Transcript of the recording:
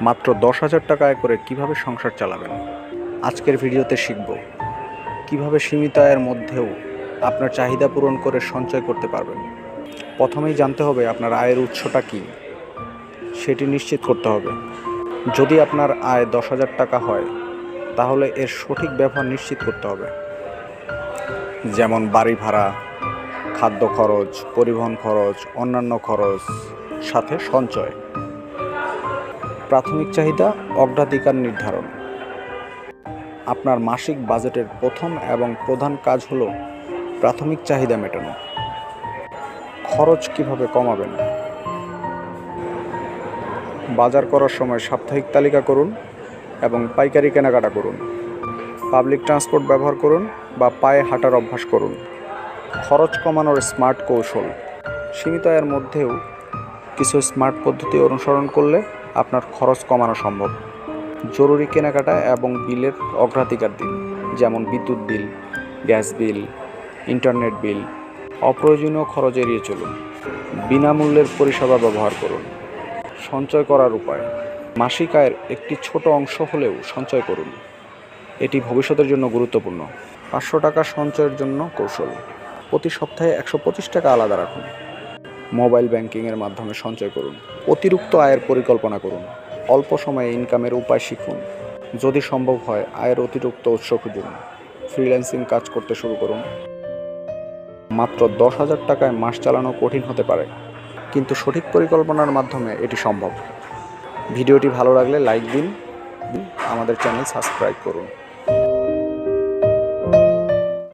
মাত্র দশ হাজার টাকা আয় করে কীভাবে সংসার চালাবেন? আজকের ভিডিওতে শিখব কীভাবে সীমিত আয়ের মধ্যেও আপনার চাহিদা পূরণ করে সঞ্চয় করতে পারবেন। প্রথমেই জানতে হবে আপনার আয়ের উৎসটা কী। সেটি নিশ্চিত করতে হবে। যদি আপনার আয় দশ হাজার টাকা হয়, তাহলে এর সঠিক ব্যবহার নিশ্চিত করতে হবে। যেমন বাড়ি ভাড়া, খাদ্য খরচ, পরিবহন খরচ, অন্যান্য খরচ, সাথে সঞ্চয়। প্রাথমিক চাহিদা, অগ্রাধিকার নির্ধারণ। আপনার মাসিক বাজেটের প্রথম এবং প্রধান কাজ হল প্রাথমিক চাহিদা মেটানো। খরচ কীভাবে কমাবেন? বাজার করার সময় সাপ্তাহিক তালিকা করুন এবং পাইকারি কেনাকাটা করুন। পাবলিক ট্রান্সপোর্ট ব্যবহার করুন বা পায়ে হাঁটার অভ্যাস করুন। খরচ কমানোর স্মার্ট কৌশল। সীমিত আয়ের মধ্যেও কিছু স্মার্ট পদ্ধতি অনুসরণ করলে আপনার খরচ কমানো সম্ভব। জরুরি কেনাকাটা এবং বিলের অগ্রাধিকার দিন, যেমন বিদ্যুৎ বিল, গ্যাস বিল, ইন্টারনেট বিল, অপ্রয়োজনীয় খরচ এড়িয়ে চলুন। বিনামূল্যের পরিষেবা ব্যবহার করুন। সঞ্চয় করার উপায়, মাসিক আয়ের একটি ছোট অংশ হলেও সঞ্চয় করুন। এটি ভবিষ্যতের জন্য গুরুত্বপূর্ণ। পাঁচশো টাকা সঞ্চয়ের জন্য কৌশল। প্রতি সপ্তাহে একশো পঁচিশ টাকা আলাদা রাখুন। মোবাইল ব্যাংকিংয়ের মাধ্যমে সঞ্চয় করুন। অতিরিক্ত আয়ের পরিকল্পনা করুন। অল্প সময়ে ইনকামের উপায় শিখুন। যদি সম্ভব হয়, আয়ের অতিরিক্ত উৎস খুঁজুন। ফ্রিল্যান্সিং কাজ করতে শুরু করুন। মাত্র দশ হাজার টাকায় মাস চালানো কঠিন হতে পারে। কিন্তু সঠিক পরিকল্পনার মাধ্যমে এটি সম্ভব। ভিডিওটি ভালো লাগলে লাইক দিন। আমাদের চ্যানেল সাবস্ক্রাইব করুন।